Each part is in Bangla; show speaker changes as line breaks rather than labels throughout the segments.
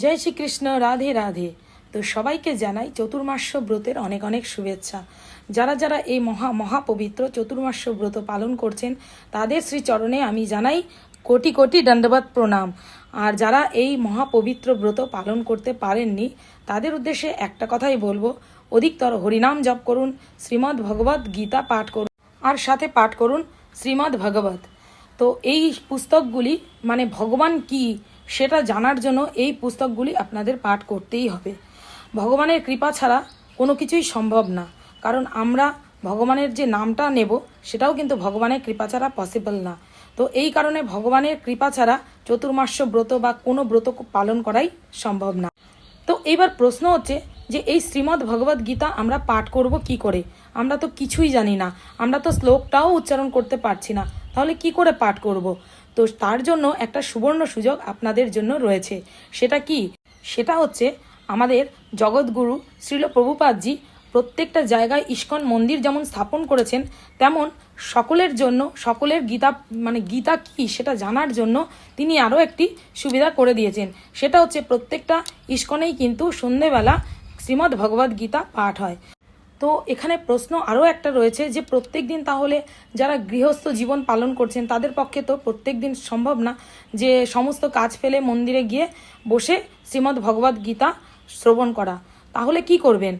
জয় শ্রীকৃষ্ণ, রাধে রাধে। তো সবাইকে জানাই চতুর্মাস্য ব্রতের অনেক অনেক শুভেচ্ছা। যারা যারা এই মহা, মহাপবিত্র চতুর্মাস্য ব্রত পালন করছেন, তাদের শ্রীচরণে আমি জানাই কোটি কোটি দণ্ডবাদ প্রণাম। আর যারা এই মহাপবিত্র ব্রত পালন করতে পারেননি, তাদের উদ্দেশ্যে একটা কথাই বলব। অধিকতর হরিনাম জপ করুন, শ্রীমদ্ ভগবত গীতা পাঠ করুন, আর সাথে পাঠ করুন শ্রীমদ্ ভগবত। তো এই পুস্তকগুলি মানে ভগবান কি সেটা জানার জন্য এই পুস্তকগুলি আপনাদের পাঠ করতেই হবে। ভগবানের কৃপা ছাড়া কোনো কিছুই সম্ভব না, কারণ আমরা ভগবানের যে নামটা নেব, সেটাও কিন্তু ভগবানের কৃপা ছাড়া পসিবল না। তো এই কারণে ভগবানের কৃপা ছাড়া চতুর্মাস্য ব্রত বা কোনো ব্রত পালন করাই সম্ভব না। তো এইবার প্রশ্ন হচ্ছে যে এই শ্রীমদ্ ভগবদ গীতা আমরা পাঠ করব কি করে? আমরা তো কিছুই জানি না। আমরা তো শ্লোকটাও উচ্চারণ করতে পারছি না। তাহলে কি করে পাঠ করব? তো তার জন্য একটা সুবর্ণ সুযোগ আপনাদের জন্য রয়েছে। সেটা কি? সেটা হচ্ছে আমাদের জগৎগুরু শ্রীল প্রভুপাদজি প্রত্যেকটা জায়গায় ইস্কন মন্দির যেমন স্থাপন করেছেন, তেমন সকলের জন্য, সকলের গীতা মানে গীতা কি সেটা জানার জন্য তিনি আরও একটি সুবিধা করে দিয়েছেন। সেটা হচ্ছে প্রত্যেকটা ইস্কনেই কিন্তু সন্ধেবেলা শ্রীমদ্ ভগবদ গীতা পাঠ হয়। তো এখানে প্রশ্ন আরও একটা রয়েছে যে প্রত্যেক দিন তাহলে যারা গৃহস্থ জীবন পালন করছেন, তাদের পক্ষে তো প্রত্যেক দিন সম্ভব না যে সমস্ত কাজ ফেলে মন্দিরে গিয়ে বসে শ্রীমদ্ ভগবদ গীতা শ্রবণ করা। তাহলে কি করবেন?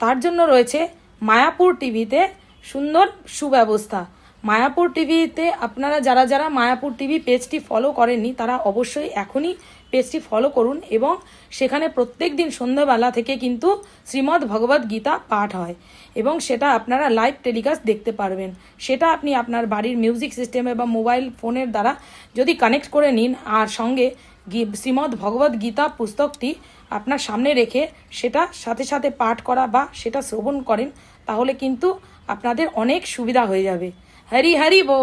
তার জন্য রয়েছে মায়াপুর টিভিতে সুন্দর সুব্যবস্থা। মায়াপুর টিভিতে আপনারা যারা যারা মায়াপুর টিভি পেজটি ফলো করেননি, তারা অবশ্যই এখনই পেজটি ফলো করুন এবং সেখানে প্রত্যেক দিন সন্ধ্যাবেলা থেকে কিন্তু শ্রীমদ্ ভগবদ গীতা পাঠ হয় এবং সেটা আপনারা লাইভ টেলিকাস্ট দেখতে পারবেন। সেটা আপনি আপনার বাড়ির মিউজিক সিস্টেমে বা মোবাইল ফোনের দ্বারা যদি কানেক্ট করে নিন, আর সঙ্গে শ্রীমদ্ ভগবদ গীতা পুস্তকটি আপনার সামনে রেখে সেটা সাথে সাথে পাঠ করা বা সেটা শ্রবণ করেন, তাহলে কিন্তু আপনাদের অনেক সুবিধা হয়ে যাবে। হরি হরি বো।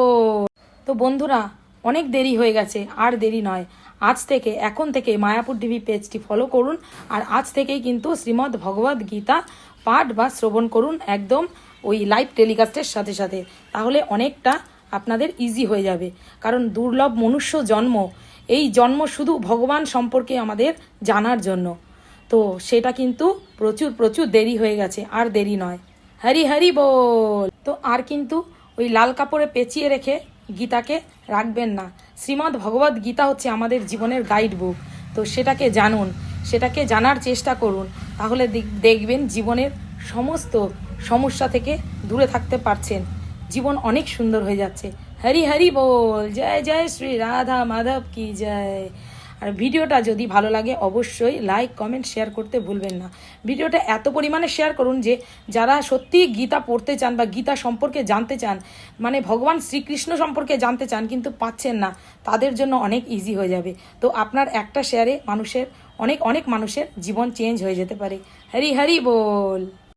তো বন্ধুরা, অনেক দেরি হয়ে গেছে, আর দেরি নয়। আজ থেকে, এখন থেকে মায়াপুর টিভি পেজটি ফলো করুন, আর আজ থেকেই কিন্তু শ্রীমদ্ ভগবদ গীতা পাঠ বা শ্রবণ করুন একদম ওই লাইভ টেলিকাস্টের সাথে সাথে। তাহলে অনেকটা আপনাদের ইজি হয়ে যাবে। কারণ দুর্লভ মনুষ্য জন্ম, এই জন্ম শুধু ভগবান সম্পর্কে আমাদের জানার জন্য। তো সেটা কিন্তু প্রচুর প্রচুর দেরি হয়ে গেছে, আর দেরি নয়। হরি হরি বল। তো আর কিন্তু ওই লাল কাপড়ে পেঁচিয়ে রেখে গীতাকে রাখবেন না। শ্রীমদ্ ভগবদ গীতা হচ্ছে আমাদের জীবনের গাইড বুক তো সেটাকে জানুন, সেটাকে জানার চেষ্টা করুন। তাহলে দেখবেন জীবনের সমস্ত সমস্যা থেকে দূরে থাকতে পারছেন। জীবন অনেক সুন্দর হয়ে যাচ্ছে। হরি হরি বল, জয় জয় শ্রী রাধা মাধব কি জয়। আর ভিডিওটা যদি ভালো লাগে অবশ্যই লাইক কমেন্ট শেয়ার করতে ভুলবেন না। ভিডিওটা এত পরিমাণে শেয়ার করুন যে যারা সত্যি গীতা পড়তে চান বা গীতা সম্পর্কে জানতে চান মানে ভগবান শ্রীকৃষ্ণ সম্পর্কে জানতে চান কিন্তু পাচ্ছেন না, তাদের জন্য অনেক ইজি হয়ে যাবে। তো আপনার একটা শেয়ারে মানুষের, অনেক অনেক মানুষের জীবন চেঞ্জ হয়ে যেতে পারে। হরি হরি বল!